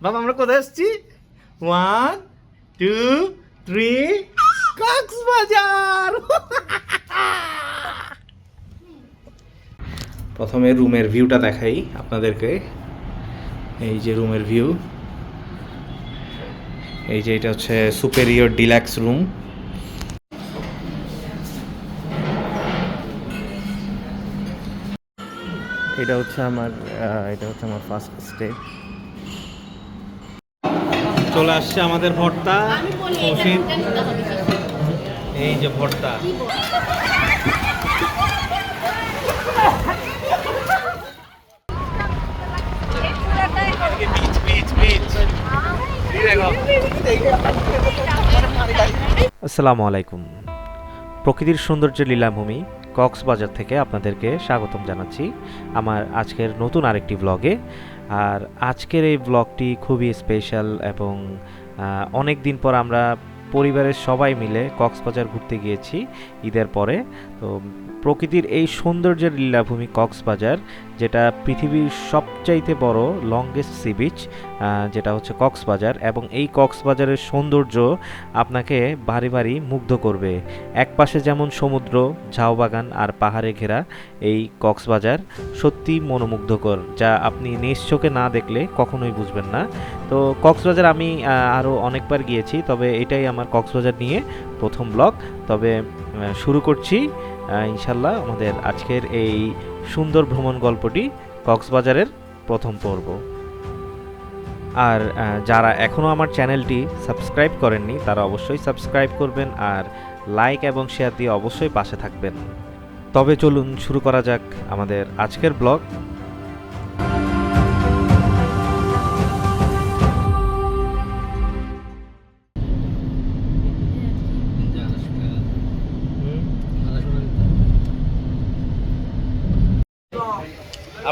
বাবা আমরা কোথায় এসেছি ওয়ান টু থ্রি কক্সবাজার! প্রথমে রুমের ভিউটা দেখাই আপনাদেরকে। এই যে রুমের ভিউ এই যে এটা হচ্ছে সুপেরিয়র ডিলাক্স রুম এটা হচ্ছে আমার এটা হচ্ছে আমার ফার্স্ট স্টে চলে আসছে আমাদের ভর্তা। এই যে ভর্তা। আসসালামু আলাইকুম। প্রকৃতির সৌন্দর্যের লীলাভূমি কক্সবাজার থেকে আপনাদেরকে স্বাগতম জানাচ্ছি আমার আজকের নতুন আরেকটি ব্লগে আর আজকের এই ব্লগটি খুবই স্পেশাল এবং অনেক দিন পর আমরা পরিবারের সবাই মিলে কক্সবাজার ঘুরতে গিয়েছি ঈদের পরে। তো প্রকৃতির এই সৌন্দর্যের লীলাভূমি কক্সবাজার, যেটা পৃথিবীর সবচাইতে বড় লংগেস্ট সি বিচ যেটা হচ্ছে কক্সবাজার, এবং এই কক্সবাজারের সৌন্দর্য আপনাকে বাড়ি বাড়ি মুগ্ধ করবে। এক পাশে যেমন সমুদ্র ঝাউবাগান আর পাহাড়ে ঘেরা এই কক্সবাজার সত্যি মনোমুগ্ধকর, যা আপনি নিজ চোখে না দেখলে কখনোই বুঝবেন না। তো কক্সবাজার আমি আরও অনেকবার গিয়েছি, তবে এটাই আমার কক্সবাজার নিয়ে প্রথম ব্লগ। তবে শুরু করছি ইনশাল্লাহ আমাদের আজকের এই সুন্দর ভ্রমণ গল্পটি কক্সবাজারের প্রথম পর্ব। আর যারা এখনও আমার চ্যানেলটি সাবস্ক্রাইব করেননি, তারা অবশ্যই সাবস্ক্রাইব করবেন আর লাইক এবং শেয়ার দিয়ে অবশ্যই পাশে থাকবেন। তবে চলুন শুরু করা যাক আমাদের আজকের ব্লগ।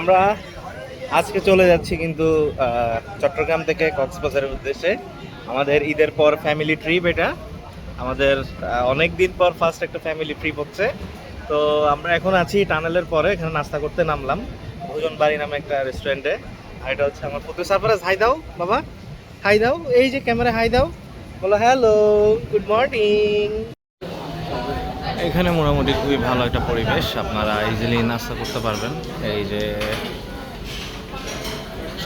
আমরা আজকে চলে যাচ্ছি কিন্তু চট্টগ্রাম থেকে কক্সবাজারের উদ্দেশ্যে। আমাদের ঈদের পর ফ্যামিলি ট্রিপ এটা। আমাদের অনেক দিন পর ফার্স্ট একটা ফ্যামিলি ট্রিপ হচ্ছে। তো আমরা এখন আছি টানেলের পরে, এখানে নাস্তা করতে নামলাম। ভোজন বাড়ি নামে একটা রেস্টুরেন্টে আর এটা হচ্ছে আমার পুত্র সারফারাজ হাই দাও, বাবা। হাই দাও, এই যে ক্যামেরা হাই দাও। বলো হ্যালো গুড মর্নিং এখানে মোটামুটি খুবই ভালো একটা পরিবেশ। আপনারা ইজিলি নাস্তা করতে পারবেন। এই যে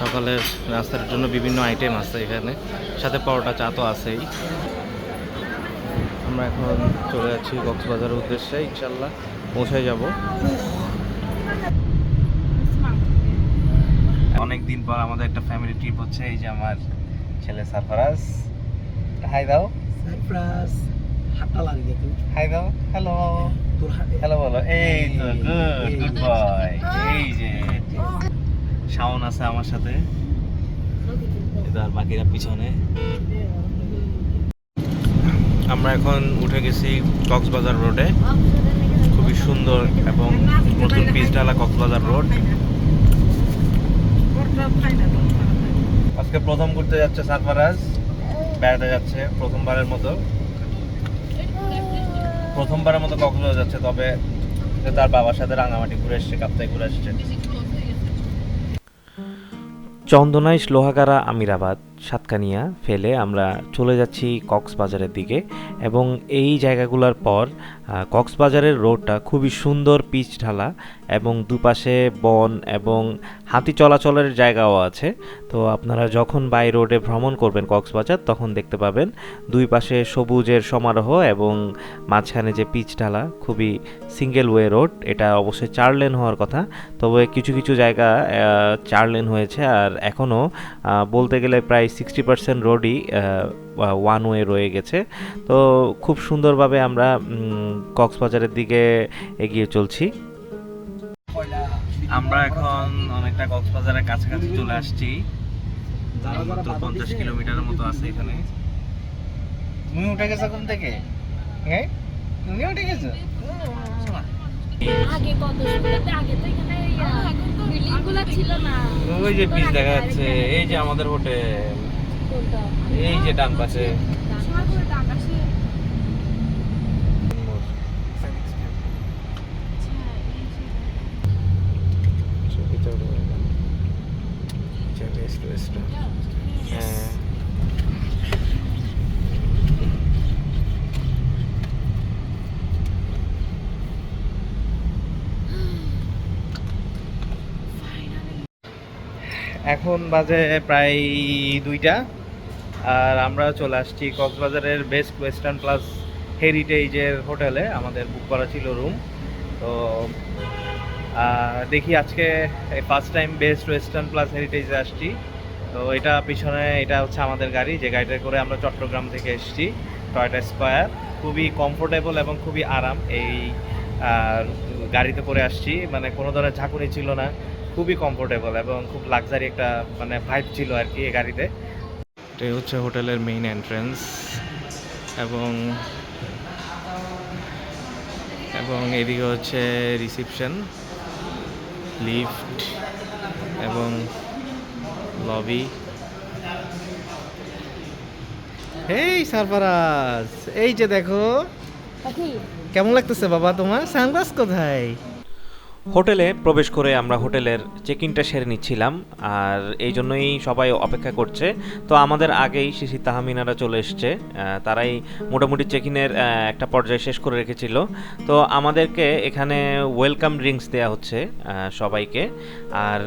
সকালের নাস্তার জন্য বিভিন্ন আইটেম আছে এখানে। সাথে পরোটা, চা তো আছেই। আমরা এখন চলে যাচ্ছি কক্সবাজারের উদ্দেশ্যে ইনশাল্লাহ পৌঁছে যাব। অনেক দিন পর আমাদের একটা ফ্যামিলি ট্রিপ হচ্ছে, এই যে আমার ছেলে সারফারাজ হাই দাও। সারপ্রাইজ হাই দাও হ্যালো তোর হ্যালো বলো এই তো গুড গুড বয় এই যে। শাওন আছে আমার সাথে। আর বাকিরা পিছনে। আমরা এখন উঠে গেছি কক্সবাজার রোডে। খুবই সুন্দর এবং নতুন পিচ ঢালা কক্সবাজার রোড। আজকে প্রথম ঘুরতে যাচ্ছে সারফারাজ। বেড়াতে যাচ্ছে প্রথমবারের মতো। প্রথমবারের মতো কক্সবাজার যাচ্ছে, তবে তার বাবার সাথে রাঙামাটি ঘুরে এসছে, কাপ্তাই ঘুরে এসছে। চন্দনাইশ, লোহাগাড়া, আমিরাবাদ। সাতকানিয়া ফেলে আমরা চলে যাচ্ছি কক্সবাজারের দিকে এবং এই জায়গাগুলোর পর কক্সবাজারের রোডটা খুবই সুন্দর পিচ ঢালা এবং দুপাশে বন এবং হাতি চলাচলের জায়গাও আছে। তো আপনারা যখন বাই রোডে ভ্রমণ করবেন কক্সবাজার, তখন দেখতে পাবেন দুই পাশে সবুজের সমারোহ এবং মাঝখানে যে পিচ ঢালা, খুবই সিঙ্গেল ওয়ে রোড, এটা অবশ্যই চার লেন হওয়ার কথা। তবে কিছু কিছু জায়গা চার লেন হয়েছে আর এখনও বলতে গেলে প্রায় সিক্সটি পার্সেন্ট রোডই ওয়ান ওয়ে রয়ে গেছে। তো খুব সুন্দরভাবে আমরা কক্সবাজারের দিকে এগিয়ে চলছি। আমরা এখন অনেকটা কক্সবাজারের কাছাকাছি চলে আসছি। পঞ্চাশ কিলোমিটারের মতো আছে এখানে। তুমি উঠে গেছো কোন থেকে? তুমি উঠে গেছো? আগে কত সুন্দর আগে তো এখানে বিল্ডিংগুলা ছিল না। ওই যে পিচ দেখা যাচ্ছে এই যে আমাদের হোটেল এই যে ডান পাশে। সাগর এখন বাজে প্রায় দুইটা, আর আমরা চলে আসছি কক্সবাজারের বেস্ট ওয়েস্টার্ন প্লাস হেরিটেজের হোটেলে, আমাদের বুক করা ছিল রুম তো দেখি আজকে first time Best Western Plus হেরিটেজে আসছি, তো এটা পিছনে, এটা হচ্ছে আমাদের গাড়ি, যে গাড়িটা করে আমরা চট্টগ্রাম থেকে এসেছি টয়টা স্কোয়ার খুবই কমফোর্টেবল এবং খুবই আরাম এই গাড়িতে করে আসছি মানে কোনো ধরনের ঝাঁকুনি ছিল না। খুবই কমফোর্টেবল এবং খুব লাক্সারি একটা মানে ভাইব ছিল আর কি এই গাড়িতে। এটাই হচ্ছে হোটেলের মেইন এন্ট্রেন্স এবং এবং এদিকে হচ্ছে রিসিপশন লিফট এবং লবি এই সারফারাজ এই যে দেখো কেমন লাগতেছে বাবা তোমার? সানগ্লাস কোথায়? হোটেলে প্রবেশ করে আমরা হোটেলের চেক ইনটা সেরে নিচ্ছিলাম, আর এই জন্যই সবাই অপেক্ষা করছে। তো আমাদের আগেই শিশি তাহমিনারা চলে এসছে তারাই মোটামুটি চেক ইনের একটা পর্যায়ে শেষ করে রেখেছিল। তো আমাদেরকে এখানে ওয়েলকাম ড্রিঙ্কস দেওয়া হচ্ছে সবাইকে। আর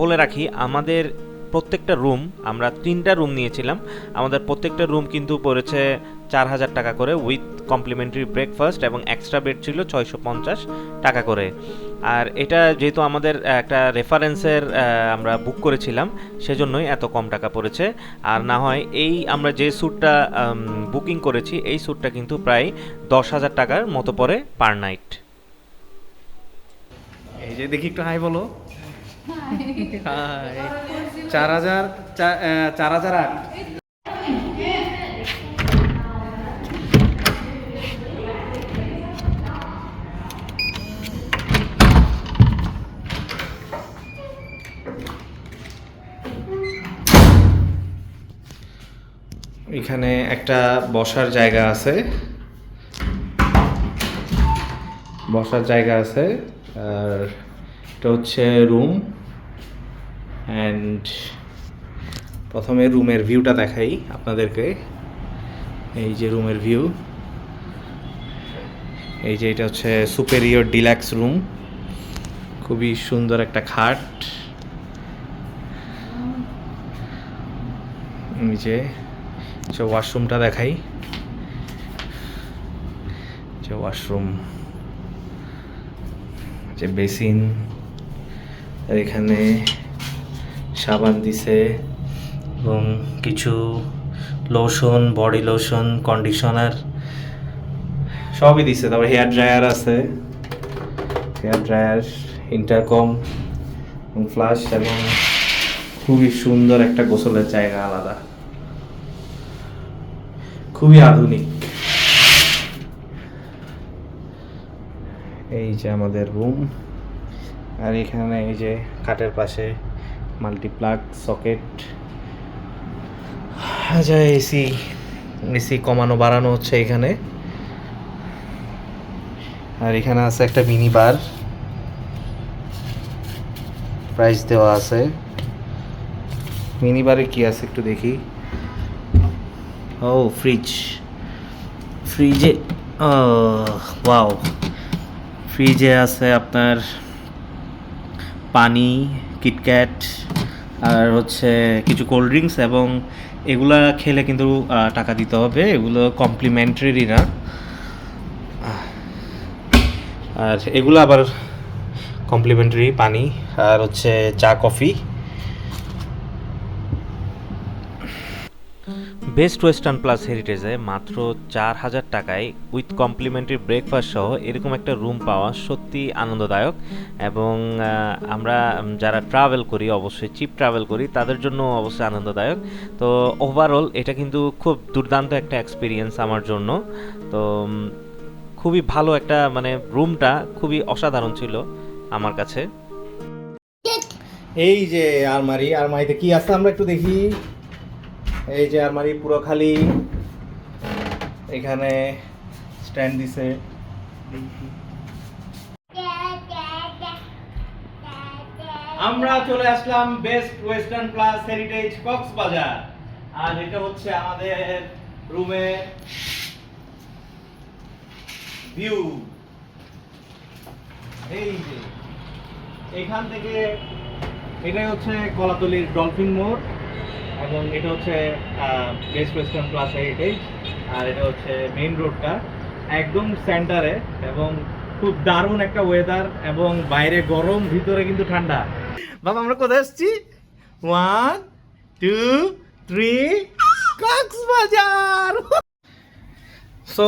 বলে রাখি, আমাদের প্রত্যেকটা রুম আমরা তিনটা রুম নিয়েছিলাম। আমাদের প্রত্যেকটা রুম কিন্তু পড়েছে চার হাজার টাকা করে উইথ কমপ্লিমেন্টারি ব্রেকফাস্ট এবং এক্সট্রা বেড ছিল ছয়শো পঞ্চাশ টাকা করে। আর এটা যেহেতু আমাদের একটা রেফারেন্সের আমরা বুক করেছিলাম সেজন্যই এত কম টাকা পড়েছে। আর না হয় এই আমরা যে স্যুটটা বুকিং করেছি এই স্যুটটা কিন্তু প্রায় দশ হাজার টাকার মতো পড়ে পার নাইট এই যে দেখি একটু হাই বলো। চার হাজার চার হাজার আট। এখানে একটা বসার জায়গা আছে। বসার জায়গা আছে, আর এটা হচ্ছে রুম। অ্যান্ড প্রথমে রুমের ভিউটা দেখাই আপনাদেরকে। এই যে রুমের ভিউ। এই যে এটা হচ্ছে সুপেরিয়র ডিল্যাক্স রুম খুবই সুন্দর একটা খাট। এই যে আচ্ছা ওয়াশরুমটা দেখাই। যে ওয়াশরুম, যে বেসিন এখানে সাবান দিছে এবং কিছু লোশন, বডি লোশন, কন্ডিশনার সবই দিছে। তারপর হেয়ার ড্রায়ার আছে। হেয়ার ড্রায়ার, ইন্টারকম ফ্লাশ এবং খুবই সুন্দর একটা গোসলের জায়গা আলাদা। খুবই আধুনিক। এই যে আমাদের রুম আর এখানে এই যে খাটের পাশে মাল্টিপ্লাগ সকেট আচ্ছা এসি এসি কমানো, বাড়ানো হচ্ছে এখানে। আর এখানে আছে একটা মিনি বার প্রাইস দেওয়া আছে। মিনি বারে কি আছে একটু দেখি। ও ফ্রিজ ফ্রিজে ওয়াও ফ্রিজে আছে আপনার পানি কিটক্যাট আর হচ্ছে কিছু কোল্ড ড্রিঙ্কস এবং এগুলা খেলে কিন্তু টাকা দিতে হবে। এগুলো কমপ্লিমেন্টারি না। আর এগুলো আবার কমপ্লিমেন্টারি পানি, আর হচ্ছে চা কফি বেস্ট ওয়েস্টার্ন প্লাস হেরিটেজে মাত্র চার হাজার টাকায় উইথ কমপ্লিমেন্টারি ব্রেকফাস্ট সহ এরকম একটা রুম পাওয়া সত্যি আনন্দদায়ক এবং আমরা যারা ট্রাভেল করি, অবশ্যই চিপ ট্রাভেল করি, তাদের জন্য অবশ্যই আনন্দদায়ক। তো ওভারঅল এটা কিন্তু খুব দুর্দান্ত একটা এক্সপিরিয়েন্স আমার জন্য। তো খুবই ভালো একটা মানে রুমটা খুবই অসাধারণ ছিল আমার কাছে। এই যে আলমারি, আলমারিতে কি আছে আমরা একটু দেখি। এই যে আলমারি পুরো খালি। এখানে স্ট্যান্ড দিছে। আমরা চলে আসলাম Best Western Plus Heritage Cox's Bazar. আর এটা হচ্ছে আমাদের রুমের ভিউ। এই যে, এখান থেকে এটাই হচ্ছে কলাতলির ডলফিন মোড়। এবং এটা হচ্ছে বেস্ট রেস্টুরেন্ট প্লাস হেরিটেজ আর এটা হচ্ছে মেইন রোডটা একদম সেন্টারে এবং খুব দারুণ একটা ওয়েদার এবং বাইরে গরম, ভিতরে কিন্তু ঠান্ডা। বাবা, আমরা কোথায় এসেছি? One two three Cox's Bazar! So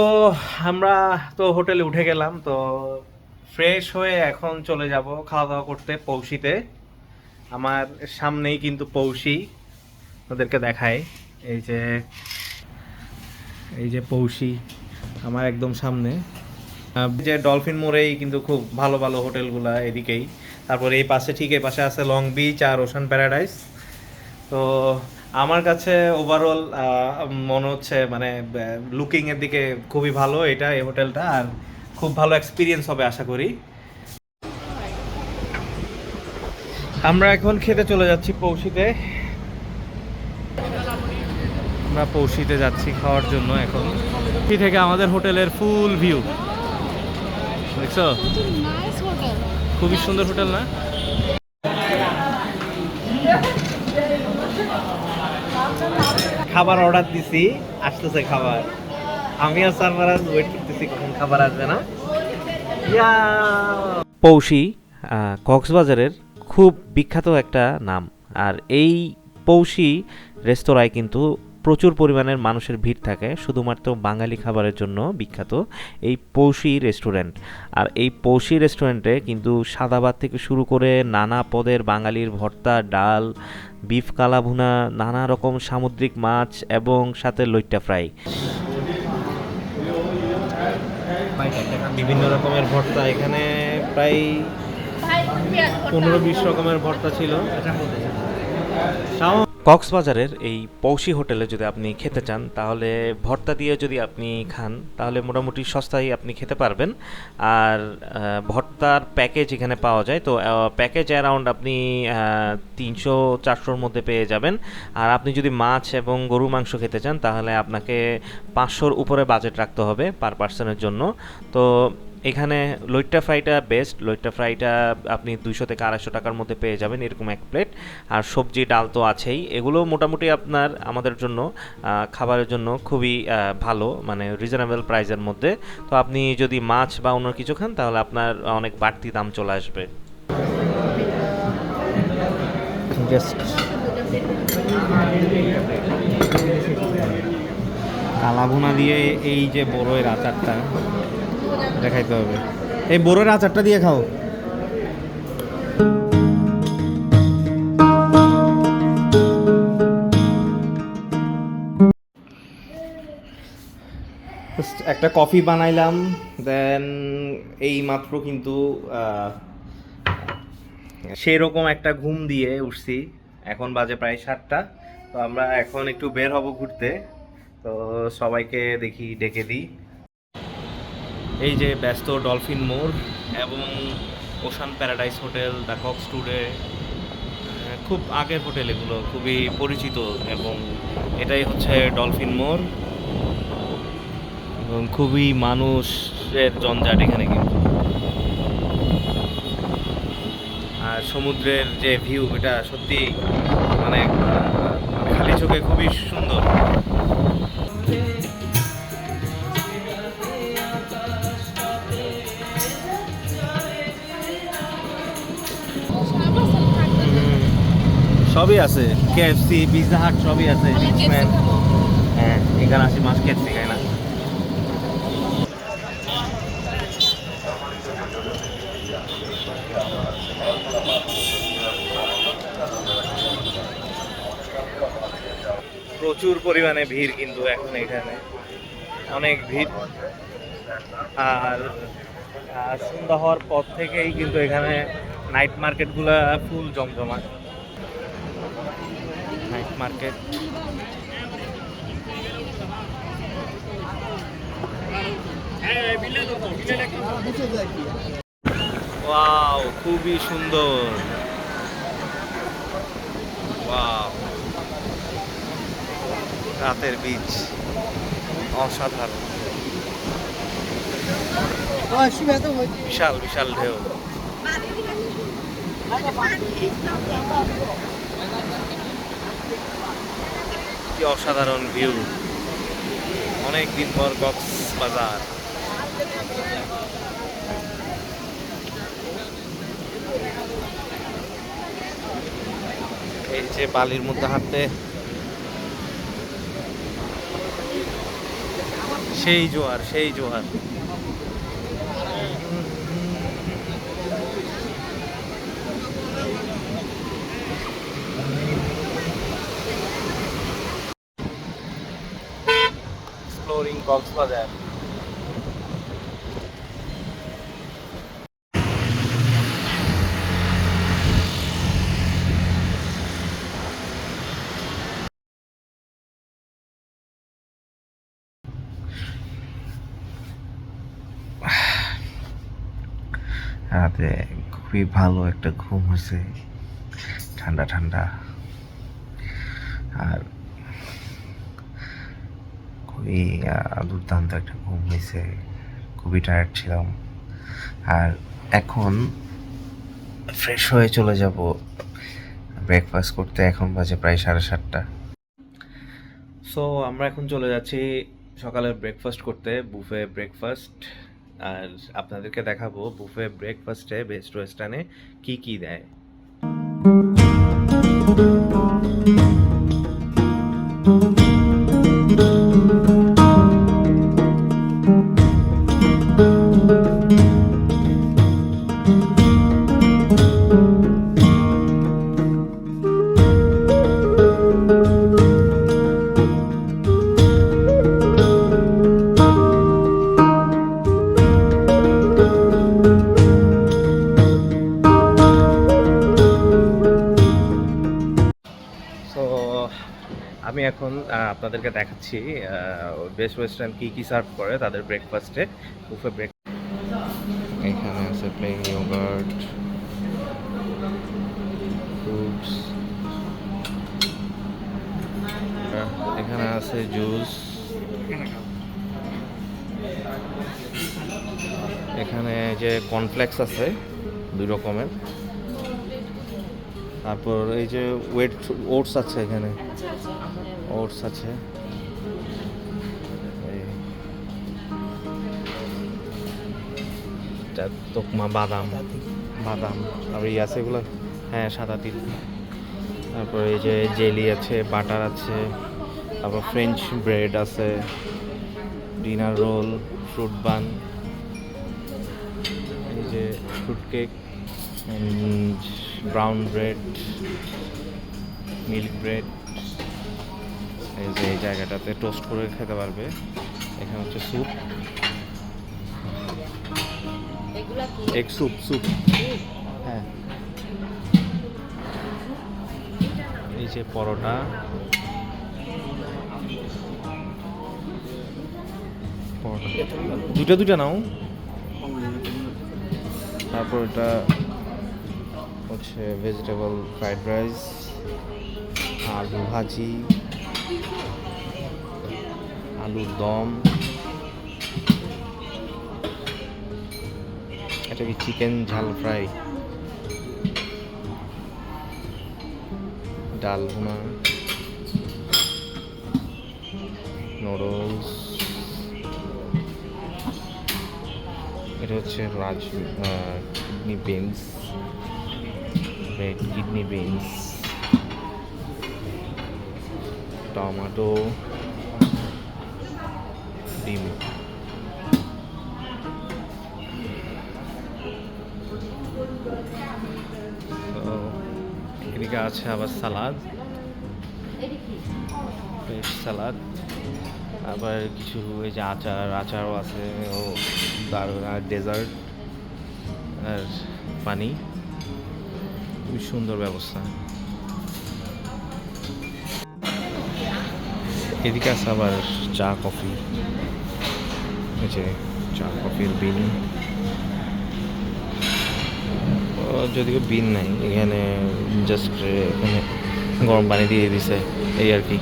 আমরা তো হোটেলে উঠে গেলাম, তো ফ্রেশ হয়ে এখন চলে যাব খাওয়া দাওয়া করতে, পৌষিতে। আমার সামনেই কিন্তু পৌষি। ওদেরকে দেখায় এই যে এই যে পৌষি আমার একদম সামনে। যে ডলফিন মোড়েই কিন্তু খুব ভালো ভালো হোটেলগুলা এদিকেই। তারপরে এই পাশে, ঠিক এই পাশে আছে লং বিচ আর ওশান প্যারাডাইস। তো আমার কাছে ওভারঅল মনে হচ্ছে মানে লুকিংয়ের দিকে খুবই ভালো এটা, এই হোটেলটা, আর খুব ভালো এক্সপিরিয়েন্স হবে আশা করি। আমরা এখন খেতে চলে যাচ্ছি পৌষিতে। আমরা পৌষিতে যাচ্ছি খাওয়ার জন্য এখন। কি থেকে আমাদের হোটেলের ফুল ভিউ। দেখছ? খুবই সুন্দর হোটেল না? খাবার অর্ডার দিছি আসতেছে খাবার। আমি আর সার্ভারাজ ওয়েট করতেছি কখন খাবার আসবে না? পৌষি কক্সবাজারের খুব বিখ্যাত একটা নাম। আর এই পৌষি রেস্তোরাঁয় কিন্তু প্রচুর পরিমাণের মানুষের ভিড় থাকে, শুধুমাত্র বাঙালি খাবারের জন্য বিখ্যাত এই পৌষি রেস্টুরেন্ট। আর এই পৌষি রেস্টুরেন্টে কিন্তু সাদা ভাত থেকে শুরু করে নানা পদের বাঙালির ভর্তা, ডাল, বিফ কালাভুনা, নানা রকম সামুদ্রিক মাছ এবং সাথে লইট্টা ফ্রাই। বিভিন্ন রকমের ভর্তা এখানে প্রায় পনেরো বিশ রকমের ভর্তা ছিল। কক্সবাজারের এই পৌষি হোটেলে যদি আপনি খেতে চান, তাহলে ভর্তা দিয়ে যদি আপনি খান, তাহলে মোটামুটি সস্তায় আপনি খেতে পারবেন। আর ভর্তার প্যাকেজ এখানে পাওয়া যায়। তো প্যাকেজ অ্যারাউন্ড আপনি তিনশো, চারশোর মধ্যে পেয়ে যাবেন। আর আপনি যদি মাছ এবং গরু মাংস খেতে চান, তাহলে আপনাকে পাঁচশোর উপরে বাজেট রাখতে হবে পার পার্সনের জন্য। তো এখানে লইট্টা ফ্রাইটা বেস্ট লইট্টা ফ্রাইটা আপনি দুইশো থেকে আড়াইশো টাকার মধ্যে পেয়ে যাবেন এরকম এক প্লেট আর সবজি, ডাল তো আছেই। এগুলো মোটামুটি আপনার আমাদের জন্য খাবারের জন্য খুবই ভালো মানে রিজনেবল প্রাইসের মধ্যে। তো আপনি যদি মাছ বা অন্য কিছু খান, তাহলে আপনার অনেক বাড়তি দাম চলে আসবে। কালাভুনা দিয়ে এই যে বড়ের আচারটা। দেখাইতে হবে। এই বড়ের আচারটা দিয়ে খাও। একটা কফি বানাইলাম দেন এই মাত্র কিন্তু সেরকম একটা ঘুম দিয়ে উঠছি। এখন বাজে প্রায় সাতটা। তো আমরা এখন একটু বের হব ঘুরতে। তো সবাইকে দেখি, ডেকে দিই। এই যে ব্যস্ত ডলফিন মোড় এবং ocean paradise hotel, the Cox today খুব আগের হোটেল এগুলো, খুবই পরিচিত এবং এটাই হচ্ছে ডলফিন মোড়। এবং খুবই মানুষের জঞ্জাট এখানে কিন্তু। আর সমুদ্রের যে ভিউ এটা সত্যি মানে খালি চোখে খুবই সবই আছে। কেএফসি পিৎজা হাট সবই আছে হ্যাঁ এখানে আসি মাছ কেএফসি খাই না। প্রচুর পরিমাণে ভিড় কিন্তু এখন এখানে। অনেক ভিড়। আর আর সন্ধ্যা হওয়ার পর থেকেই কিন্তু এখানে নাইট মার্কেটগুলো ফুল জমজমাট। নাইট মার্কেট ওয়াও খুবই সুন্দর। ওয়াও রাতের বীচ অসাধারণ। বিশাল বিশাল ঢেউ। কি অসাধারণ ভিউ অনেক দিন পর কক্সবাজার এই যে বালির মধ্যে হাঁটতে। সেই জোয়ার সেই জোয়ার। কক্সবাজার। রাতে খুবই ভালো একটা ঘুম হয়েছে ঠান্ডা ঠান্ডা। আর খুবই দুর্দান্ত একটা ঘুম হয়েছে খুবই টায়ার্ড ছিলাম। আর এখন ফ্রেশ হয়ে চলে যাব ব্রেকফাস্ট করতে। এখন বাজে প্রায় সাড়ে সাতটা। সো আমরা এখন চলে যাচ্ছি সকালে ব্রেকফাস্ট করতে বুফে ব্রেকফাস্ট আর আপনাদেরকে দেখাবো বুফে ব্রেকফাস্টে বেস্ট ওয়েস্টার্নে কি কি দেয়। আপনাদেরকে দেখাচ্ছি বেস্ট ওয়েস্টার্ন কি কি সার্ভ করে তাদের ব্রেকফাস্টে বুফে ব্রেক এখানে আছে প্লেন ইয়োগার্ট ফ্রুটস এখানে আছে জুস এখানে যে কর্নফ্লেক্স আছে দুই রকমের। তারপর এই যে ওয়েট ওটস আছে এখানে। আচ্ছা আচ্ছা। ওটস আছে। এটা তোকমা বাদাম। বাদাম তারপর এই আছে এগুলো? হ্যাঁ সাদা তিল। তারপর এই যে জেলি আছে বাটার আছে তারপর ফ্রেঞ্চ ব্রেড আছে ডিনার রোল ফ্রুট বান এই যে fruit cake brown bread milk bread এই যে এই জায়গাটাতে টোস্ট করে খেতে পারবে। এখানে হচ্ছে স্যুপ এগ স্যুপ স্যুপ। হ্যাঁ। এই যে পরোটা। দুটা দুটা নাও। তারপর এটা হচ্ছে ভেজিটেবল ফ্রাইড রাইস আলু ভাজি, আলুর দম। এটা কি চিকেন ঝাল ফ্রাই? ডাল ভুনা নুডলস এটা হচ্ছে রাজ kidney beans red kidney beans tomato আছে আবার সালাদ। সালাদ। আবার কিছু এই যে আচার, আচারও আছে। ও দারুণ আর ডেজার্ট আর পানি। খুবই সুন্দর ব্যবস্থা। এদিকে আছে আবার চা, কফি। এই যে চা, কফির বিন। যদিও বিন নাই এখানে জাস্ট এখানে গরম পানি দিয়ে দিছে এই আর কি।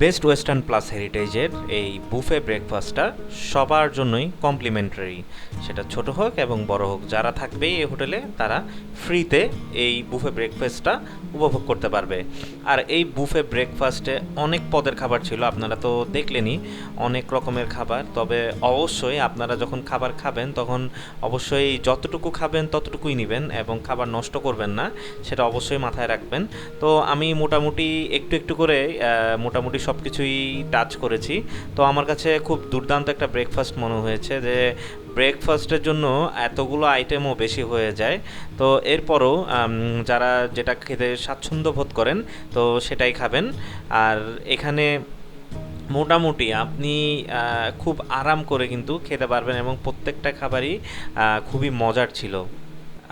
বেস্ট ওয়েস্টার্ন প্লাস হেরিটেজের এই বুফে ব্রেকফাস্টটা সবার জন্যই কমপ্লিমেন্টারি। সেটা ছোট হোক এবং বড় হোক, যারা থাকবে এই হোটেলে তারা ফ্রিতে এই বুফে ব্রেকফাস্টটা উপভোগ করতে পারবে। আর এই বুফে ব্রেকফাস্টে অনেক পদের খাবার ছিল, আপনারা তো দেখলেনই, অনেক রকমের খাবার। তবে অবশ্যই আপনারা যখন খাবার খাবেন, তখন অবশ্যই যতটুকু খাবেন ততটুকুই নেবেন এবং খাবার নষ্ট করবেন না, সেটা অবশ্যই মাথায় রাখবেন। তো আমি মোটামুটি একটু একটু করে মোটামুটি সব কিছুই টাচ করেছি। তো আমার কাছে খুব দুর্দান্ত একটা ব্রেকফাস্ট মনে হয়েছে যে ব্রেকফাস্টের জন্য এতগুলো আইটেমও বেশি হয়ে যায়। তো এরপরও যারা যেটা খেতে স্বাচ্ছন্দ্য বোধ করেন, তো সেটাই খাবেন। আর এখানে মোটামুটি আপনি খুব আরাম করে কিন্তু খেতে পারবেন এবং প্রত্যেকটা খাবারই খুবই মজার ছিল।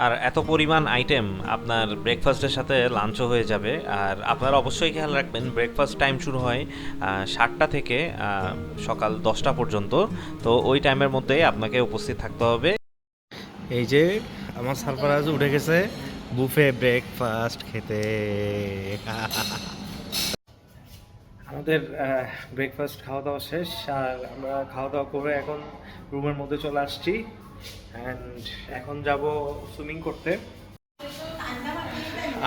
আর এত পরিমাণ আইটেম আপনার ব্রেকফাস্টের সাথে লাঞ্চও হয়ে যাবে। আর আপনারা অবশ্যই খেয়াল রাখবেন ব্রেকফাস্ট টাইম শুরু হয় সাতটা থেকে সকাল দশটা পর্যন্ত। তো ওই টাইমের মধ্যেই আপনাকে উপস্থিত থাকতে হবে। এই যে আমার সারফরাজ উঠে গেছে বুফে ব্রেকফাস্ট খেতে। আমাদের ব্রেকফাস্ট খাওয়া দাওয়া শেষ আর আমরা খাওয়া দাওয়া করে এখন রুমের মধ্যে চলে আসছি। অ্যান্ড এখন যাব সুইমিং করতে।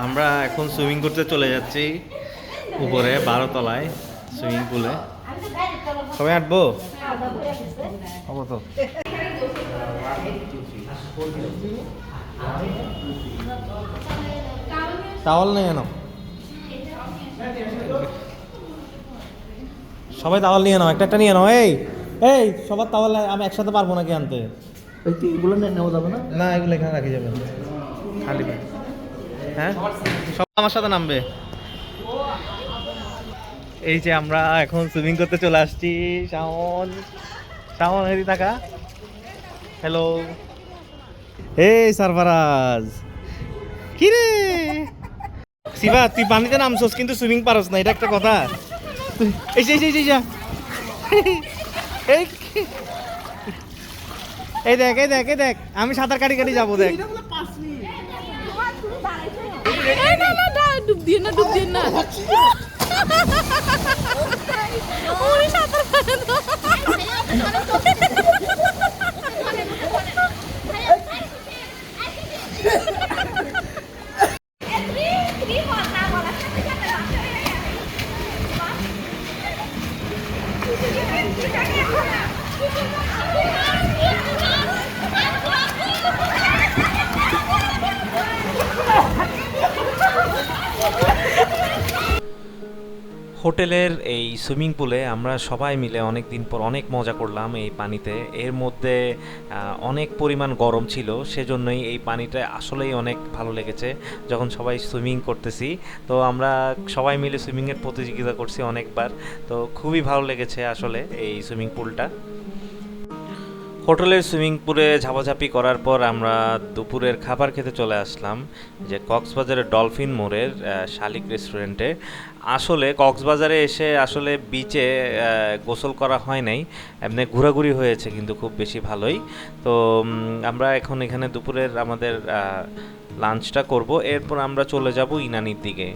আমরা এখন সুইমিং করতে চলে যাচ্ছি উপরে বারো তলায় সুইমিং পুলে সবাই আঁটবো তো। তাওয়াল নেই এনো। সবাই তাওয়াল নিয়ে নাও একটা একটা নিয়ে নাও। এই এই, সবার তাওয়াল আমি একসাথে পারব নাকি আনতে? এগুলো নেওয়া যাবে না? না, এগুলো এখানে রাখি যাবে খালি হ্যাঁ? সব আমার সাথে নামবে। এই যে আমরা এখন সুইমিং করতে চলে আসছি। শাওন। শাওন হেরি থাকা হ্যালো এই, সারফারাজ। কি রে? শিবা, তুই পানিতে নামছস, কিন্তু সুইমিং পারস না, এটা একটা কথা। এই এই এই এই এই এই দেখ এই দেখ এই দেখ আমি সাঁতার কাটি কাটি যাব দেখ না না না ডুব দিয়ে না ডুব দিয়ে না সাঁতার হোটেলের এই সুইমিং পুলে আমরা সবাই মিলে অনেক দিন পর অনেক মজা করলাম এই পানিতে। এর মধ্যে অনেক পরিমাণ গরম ছিল, সেজন্যই এই পানিটা আসলেই অনেক ভালো লেগেছে। যখন সবাই সুইমিং করতেছি, তো আমরা সবাই মিলে সুইমিংয়ের প্রতিযোগিতা করছি অনেকবার। তো খুবই ভালো লেগেছে আসলে এই সুইমিং পুলটা। হোটেলের সুইমিং পুলে ঝাপাঝাপি করার পর আমরা দুপুরের খাবার খেতে চলে আসলাম, যে কক্সবাজারের ডলফিন মোড়ের শালিক রেস্টুরেন্টে। আসলে কক্সবাজারে এসে আসলে বিচে গোসল করা হয় নাই। এমনি ঘোরাঘুরি হয়েছে কিন্তু খুব বেশি ভালোই। তো আমরা এখন এখানে দুপুরের আমাদের লাঞ্চটা করব। এরপর আমরা চলে যাব ইনানির দিকে।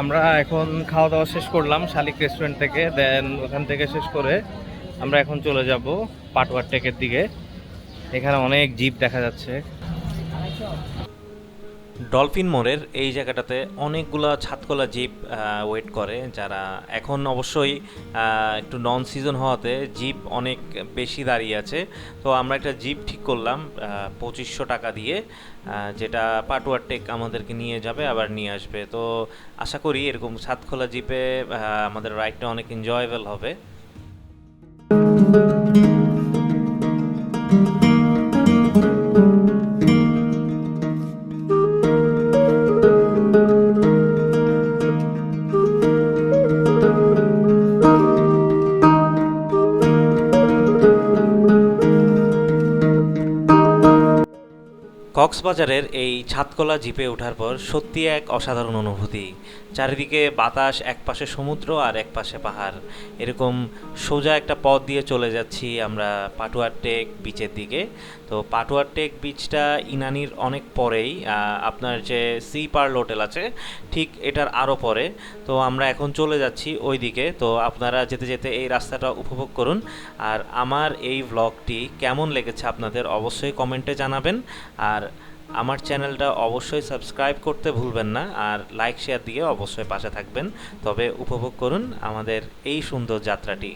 আমরা এখন খাওয়া দাওয়া শেষ করলাম শালিক রেস্টুরেন্ট থেকে। দেন ওখান থেকে শেষ করে আমরা এখন চলে যাব পাটওয়ার টেকের দিকে। এখানে অনেক জিপ দেখা যাচ্ছে। ডলফিন মোড়ের এই জায়গাটাতে অনেকগুলো ছাতকলা জিপ ওয়েট করে, যারা এখন অবশ্যই একটু নন সিজন হওয়াতে জিপ অনেক বেশি দাঁড়িয়ে আছে। তো আমরা একটা জিপ ঠিক করলাম পঁচিশশো টাকা দিয়ে যেটা পাটুয়ার টেক আমাদেরকে নিয়ে যাবে, আবার নিয়ে আসবে। তো আশা করি এরকম ছাতখোলা জিপে আমাদের রাইডটা অনেক এনজয়েবল হবে। কক্সবাজারের এই ছাতকলা জিপে ওঠার পর সত্যি এক অসাধারণ অনুভূতি। চারিদিকে বাতাস এক পাশে সমুদ্র আর এক পাশে পাহাড়। এরকম সোজা একটা পথ দিয়ে চলে যাচ্ছি আমরা পাটুয়ার টেক বিচের দিকে। তো পাটুয়ার টেক বিচটা ইনানির অনেক পরেই আপনার যে সি পার্ল হোটেল আছে, ঠিক এটার আরও পরে। তো আমরা এখন চলে যাচ্ছি ওই দিকে তো আপনারা যেতে যেতে এই রাস্তাটা উপভোগ করুন। আর আমার এই ভ্লগটি কেমন লেগেছে আপনাদের অবশ্যই কমেন্টে জানাবেন। আর আমার চ্যানেলটা অবশ্যই সাবস্ক্রাইব করতে ভুলবেন না আর লাইক, শেয়ার দিয়ে অবশ্যই পাশে থাকবেন। তবে উপভোগ করুন আমাদের এই সুন্দর যাত্রাটি।